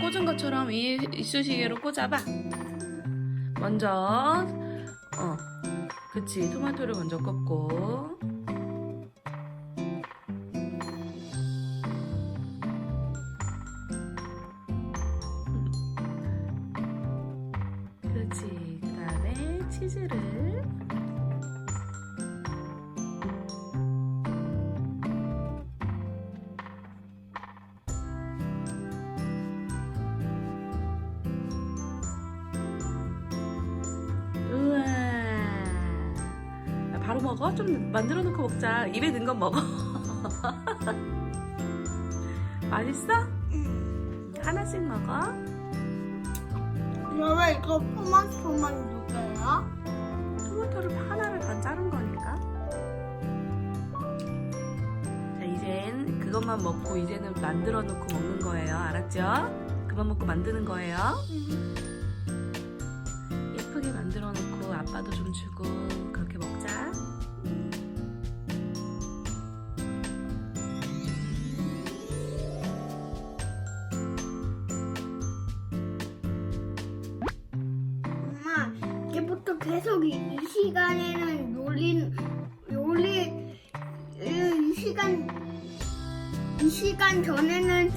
꽂은 것처럼 이 이쑤시개로 꽂아봐. 먼저 어, 그치 토마토를 먼저 꽂고. 그렇지. 그 다음에 치즈를 먹어? 좀 만들어 놓고 먹자. 입에 넣은 건 먹어. 맛있어? 하나씩 먹어. 왜 이거 토마토만 누게요? 토마토를 하나를 반 자른 거니까. 자, 이젠 그것만 먹고 이제는 만들어 놓고 먹는 거예요. 알았죠? 그만 먹고 만드는 거예요. 예쁘게 만들어 놓고 아빠도 좀 주고 그렇게 계속 이, 이 시간에는 요리, 요리, 이, 이 시간, 이 시간 전에는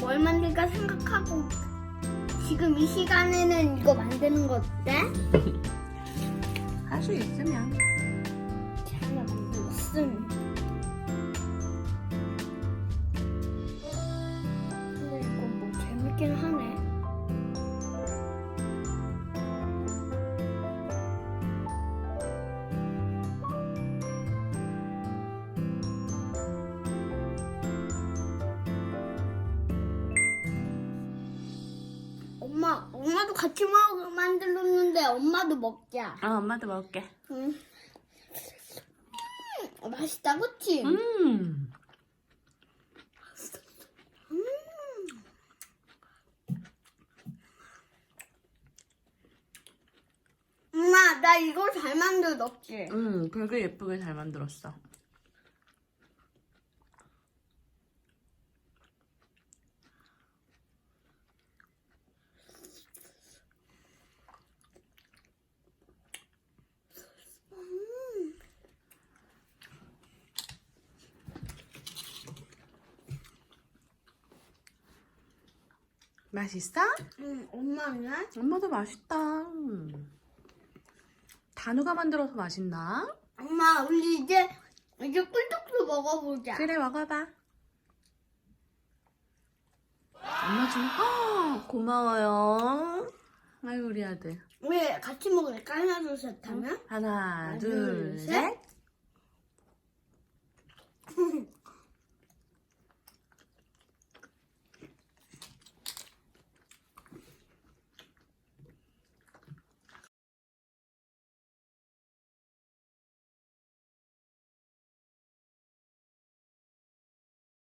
뭘 만들까 생각하고 지금 이 시간에는 이거 만드는 거 어때? 할 수 있으면. 하나 만들었음. 근데 이거 뭐 재밌긴 하 엄마, 엄마도 같이 먹 만들었는데 엄마도 먹자. 아, 엄마도 먹을게. 응. 음, 맛있다, 그치? 음. 엄마, 나 이거 잘 만들었지? 음, 되게 예쁘게 잘 만들었어. 맛있어? 응, 엄마는? 엄마도 맛있다. 음. 단우가 만들어서 맛있나? 엄마, 우리 이제, 이제 꿀떡도 먹어보자. 그래 먹어봐. 엄마 좀 아, 고마워요. 아유 우리 아들. 왜 같이 먹을까? 하나, 둘, 셋 하면? 하나, 둘, 셋.